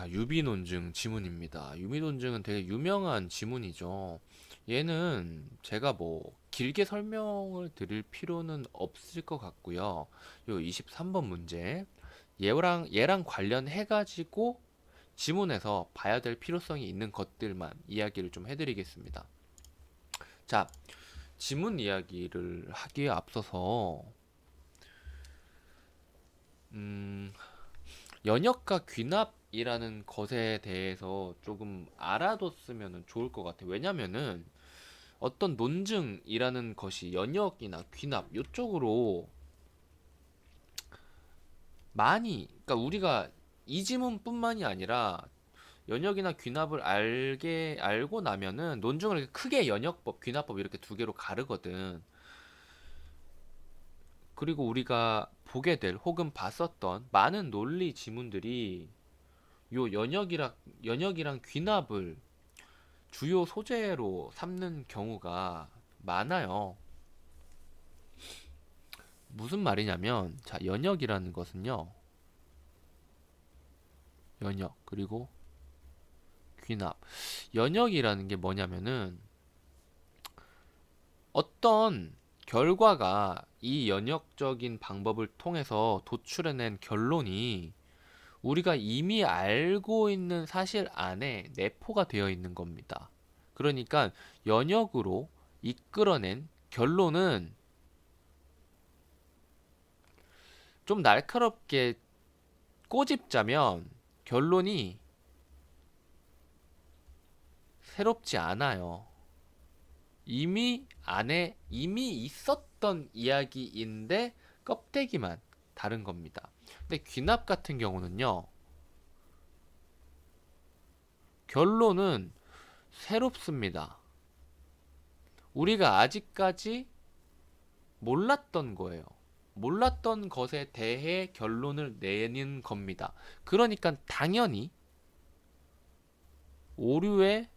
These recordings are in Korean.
자, 유비논증 지문입니다. 유비논증은 되게 유명한 지문이죠. 얘는 제가 뭐 길게 설명을 드릴 필요는 없을 것 같고요. 요 23번 문제. 얘랑 얘랑 관련해 가지고 지문에서 봐야 될 필요성이 있는 것들만 이야기를 좀 해 드리겠습니다. 자, 지문 이야기를 하기에 앞서서 음, 연역과 귀납 이라는 것에 대해서 조금 알아뒀으면 좋을 것 같아요. 왜냐면은 어떤 논증이라는 것이 연역이나 귀납 이쪽으로 많이, 그러니까 우리가 이 지문뿐만이 아니라 연역이나 귀납을 알게 알고 나면은 논증을 크게 연역법, 귀납법 이렇게 두 개로 가르거든. 그리고 우리가 보게 될 혹은 봤었던 많은 논리 지문들이 요 연역이랑 연역이랑 귀납을 주요 소재로 삼는 경우가 많아요. 무슨 말이냐면 자, 연역이라는 것은요. 연역 그리고 귀납. 연역이라는 게 뭐냐면은 어떤 결과가 이 연역적인 방법을 통해서 도출해낸 결론이 우리가 이미 알고 있는 사실 안에 내포가 되어 있는 겁니다. 그러니까 연역으로 이끌어낸 결론은 좀 날카롭게 꼬집자면 결론이 새롭지 않아요. 이미 안에 이미 있었던 이야기인데 껍데기만 다른 겁니다. 근데 귀납 같은 경우는요. 결론은 새롭습니다. 우리가 아직까지 몰랐던 거예요. 몰랐던 것에 대해 결론을 내는 겁니다. 그러니까 당연히 오류의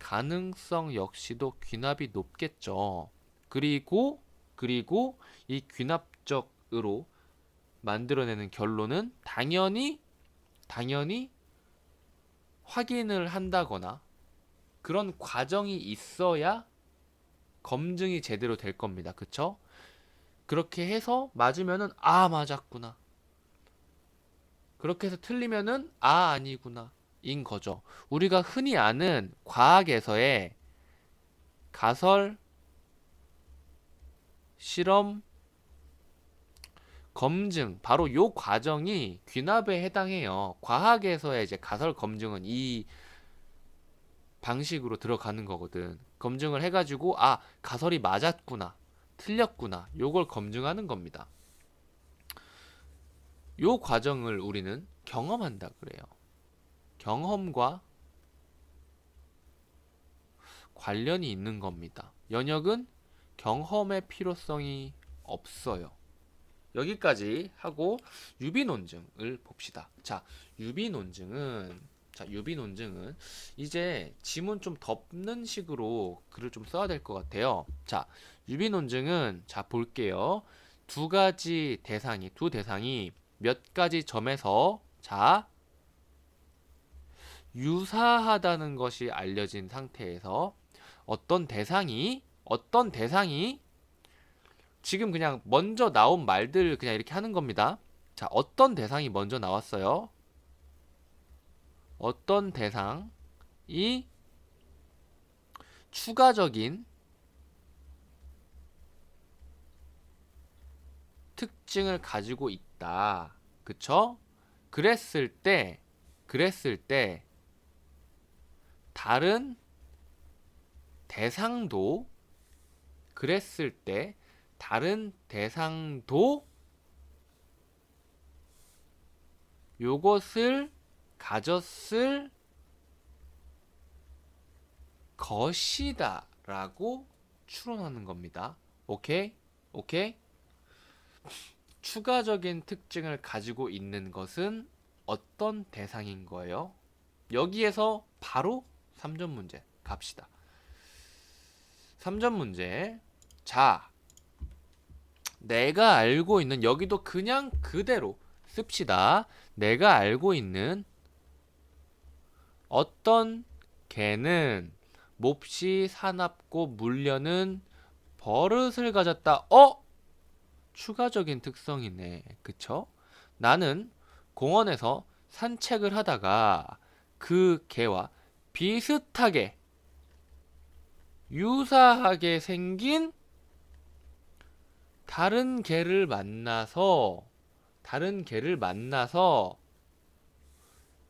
가능성 역시도 귀납이 높겠죠. 그리고 그리고 이 귀납적으로 만들어내는 결론은 당연히 당연히 확인을 한다거나 그런 과정이 있어야 검증이 제대로 될 겁니다. 그쵸? 그렇게 해서 맞으면은 아 맞았구나. 그렇게 해서 틀리면은 아 아니구나. 인 거죠. 우리가 흔히 아는 과학에서의 가설, 실험, 검증, 바로 요 과정이 귀납에 해당해요. 과학에서의 이제 가설 검증은 이 방식으로 들어가는 거거든. 검증을 해가지고, 아, 가설이 맞았구나. 틀렸구나. 요걸 검증하는 겁니다. 요 과정을 우리는 경험한다 그래요. 경험과 관련이 있는 겁니다. 연역은 경험의 필요성이 없어요. 여기까지 하고 유비 논증을 봅시다. 자, 유비 논증은 자, 유비 논증은 이제 지문 좀 덮는 식으로 글을 좀 써야 될 것 같아요. 자, 유비 논증은 자, 볼게요. 두 가지 대상이 두 대상이 몇 가지 점에서 자, 유사하다는 것이 알려진 상태에서 어떤 대상이 어떤 대상이 지금 그냥 먼저 나온 말들 그냥 이렇게 하는 겁니다. 자, 어떤 대상이 먼저 나왔어요? 어떤 대상이 추가적인 특징을 가지고 있다. 그쵸? 그랬을 때, 그랬을 때, 다른 대상도 그랬을 때 다른 대상도 요것을 가졌을 것이다 라고 추론하는 겁니다. 오케이? 오케이? 추가적인 특징을 가지고 있는 것은 어떤 대상인 거예요? 여기에서 바로 3점 문제 갑시다. 3점 문제. 자, 내가 알고 있는 여기도 그냥 그대로 씁시다. 내가 알고 있는 어떤 개는 몹시 사납고 물려는 버릇을 가졌다. 어? 추가적인 특성이네. 그쵸? 나는 공원에서 산책을 하다가 그 개와 비슷하게 유사하게 생긴 다른 개를 만나서 다른 개를 만나서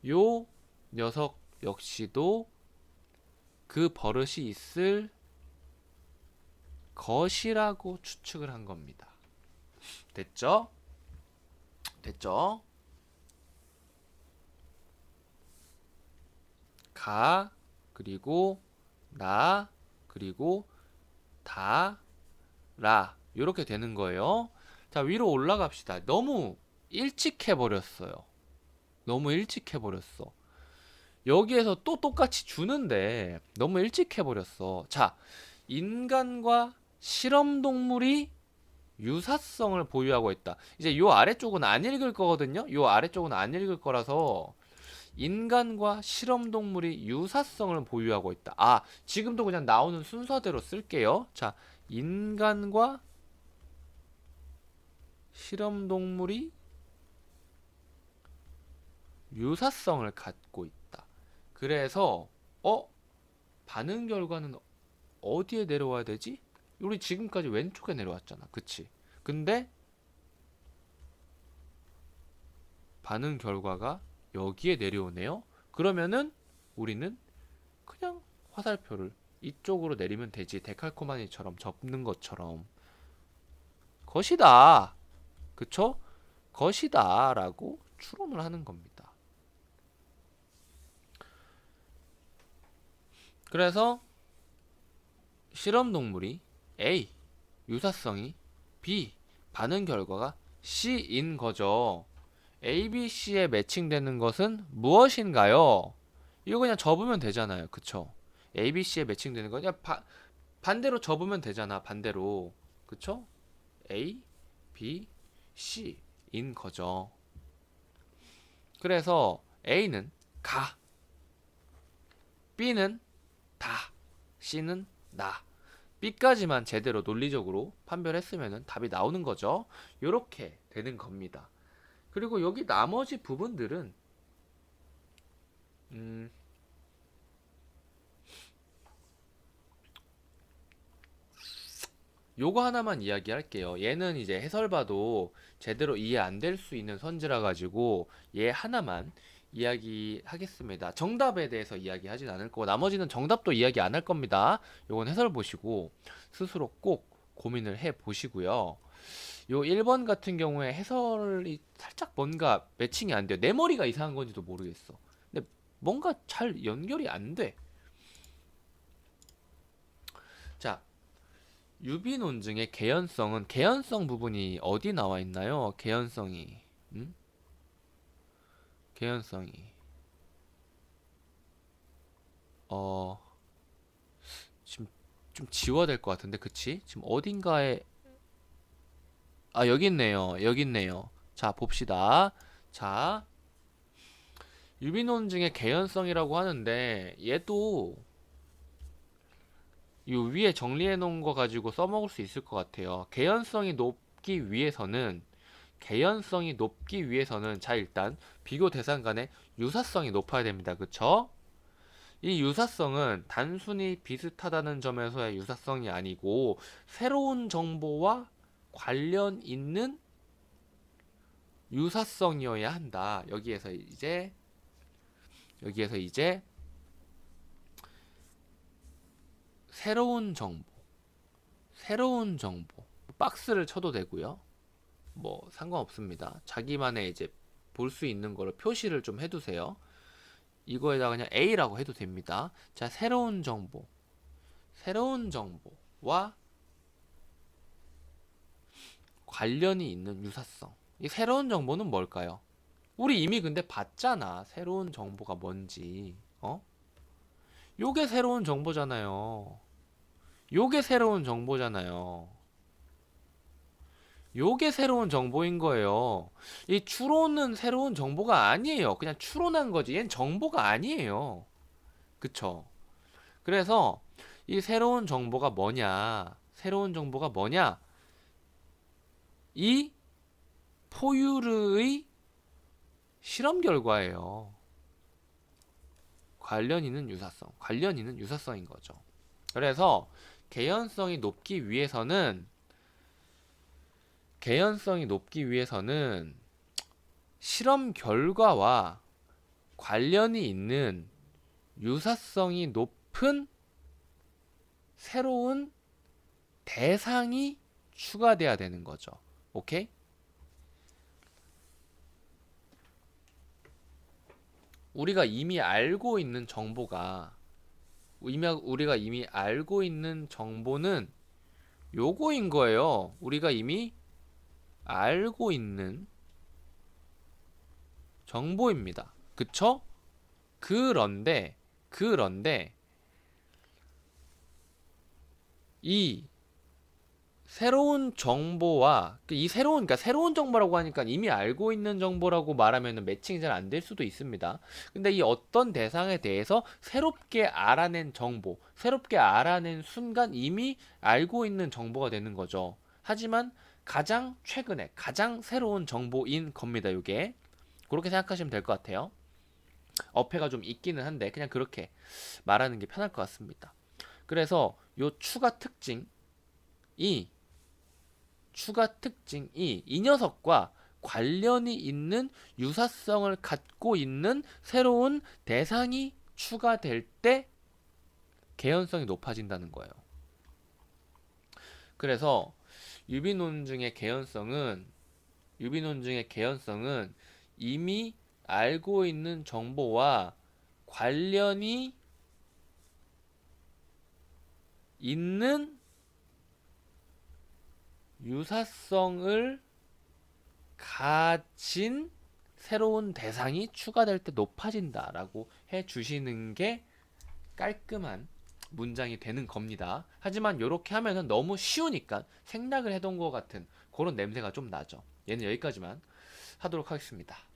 요 녀석 역시도 그 버릇이 있을 것이라고 추측을 한 겁니다. 됐죠? 됐죠? 가 그리고 나 그리고 다라 이렇게 되는 거예요. 자 위로 올라갑시다. 너무 일찍 해버렸어요. 너무 일찍 해버렸어. 여기에서 또 똑같이 주는데 너무 일찍 해버렸어. 자 인간과 실험 동물이 유사성을 보유하고 있다. 이제 요 아래쪽은 안 읽을 거거든요. 요 아래쪽은 안 읽을 거라서 인간과 실험 동물이 유사성을 보유하고 있다. 아, 지금도 그냥 나오는 순서대로 쓸게요. 자, 인간과 실험 동물이 유사성을 갖고 있다. 그래서 어? 반응 결과는 어디에 내려와야 되지? 우리 지금까지 왼쪽에 내려왔잖아. 그치? 근데 반응 결과가 여기에 내려오네요. 그러면은 우리는 그냥 화살표를 이쪽으로 내리면 되지. 데칼코마니처럼 접는 것처럼 것이다. 그쵸? 것이다. 라고 추론을 하는 겁니다. 그래서 실험 동물이 A 유사성이 B 반응 결과가 C인 거죠. A, B, C에 매칭되는 것은 무엇인가요? 이거 그냥 접으면 되잖아요. 그쵸? A, B, C에 매칭되는 거 그냥 바, 반대로 접으면 되잖아. 반대로. 그쵸? A, B, C인 거죠. 그래서 A는 가, B는 다, C는 나. B까지만 제대로 논리적으로 판별했으면 답이 나오는 거죠. 이렇게 되는 겁니다. 그리고 여기 나머지 부분들은 음, 요거 하나만 이야기할게요. 얘는 이제 해설봐도 제대로 이해 안 될 수 있는 선지라 가지고 얘 하나만 이야기하겠습니다. 정답에 대해서 이야기하진 않을 거고 나머지는 정답도 이야기 안 할 겁니다. 요건 해설 보시고 스스로 꼭 고민을 해 보시고요. 요 1번 같은 경우에 해설이 살짝 뭔가 매칭이 안 돼요. 내 머리가 이상한 건지도 모르겠어. 근데 뭔가 잘 연결이 안 돼. 자, 유비 논증의 개연성은 개연성 부분이 어디 나와 있나요? 개연성이. 음? 개연성이. 어, 지금 좀 지워야 될 것 같은데, 그치? 지금 어딘가에, 아, 여기 있네요. 여기 있네요. 자, 봅시다. 자, 유비 논증의 개연성이라고 하는데, 얘도, 이 위에 정리해 놓은 거 가지고 써먹을 수 있을 것 같아요. 개연성이 높기 위해서는 개연성이 높기 위해서는 자 일단 비교 대상 간의 유사성이 높아야 됩니다. 그쵸? 이 유사성은 단순히 비슷하다는 점에서의 유사성이 아니고 새로운 정보와 관련 있는 유사성이어야 한다. 여기에서 이제 여기에서 이제 새로운 정보, 새로운 정보 박스를 쳐도 되고요. 뭐 상관없습니다. 자기만의 이제 볼 수 있는 거를 표시를 좀 해두세요. 이거에다가 그냥 A라고 해도 됩니다. 자, 새로운 정보, 새로운 정보와 관련이 있는 유사성. 이 새로운 정보는 뭘까요? 우리 이미 근데 봤잖아. 새로운 정보가 뭔지. 어? 요게 새로운 정보잖아요. 요게 새로운 정보잖아요. 요게 새로운 정보인 거예요. 이 추론은 새로운 정보가 아니에요. 그냥 추론한 거지. 얜 정보가 아니에요. 그쵸? 그래서 이 새로운 정보가 뭐냐? 새로운 정보가 뭐냐? 이 포유르의 실험 결과예요. 관련 있는 유사성, 관련 있는 유사성인 거죠. 그래서 개연성이 높기 위해서는 개연성이 높기 위해서는 실험 결과와 관련이 있는 유사성이 높은 새로운 대상이 추가돼야 되는 거죠. 오케이? 우리가 이미 알고 있는 정보가 이미 우리가 이미 알고 있는 정보는 요거인 거예요. 우리가 이미 알고 있는 정보입니다. 그쵸? 그런데 그런데 이 새로운 정보와 그이 새로운 그러니까 새로운 정보라고 하니까 이미 알고 있는 정보라고 말하면 매칭이 잘 안 될 수도 있습니다. 근데 이 어떤 대상에 대해서 새롭게 알아낸 정보, 새롭게 알아낸 순간 이미 알고 있는 정보가 되는 거죠. 하지만 가장 최근에 가장 새로운 정보인 겁니다. 이게 그렇게 생각하시면 될 것 같아요. 어폐가 좀 있기는 한데 그냥 그렇게 말하는 게 편할 것 같습니다. 그래서 요 추가 특징이 추가 특징이 이 녀석과 관련이 있는 유사성을 갖고 있는 새로운 대상이 추가될 때 개연성이 높아진다는 거예요. 그래서 유비논증의 개연성은 유비논증의 개연성은 이미 알고 있는 정보와 관련이 있는 유사성을 가진 새로운 대상이 추가될 때 높아진다라고 해 주시는 게 깔끔한 문장이 되는 겁니다. 하지만 이렇게 하면은 너무 쉬우니까 생략을 해둔 것 같은 그런 냄새가 좀 나죠. 얘는 여기까지만 하도록 하겠습니다.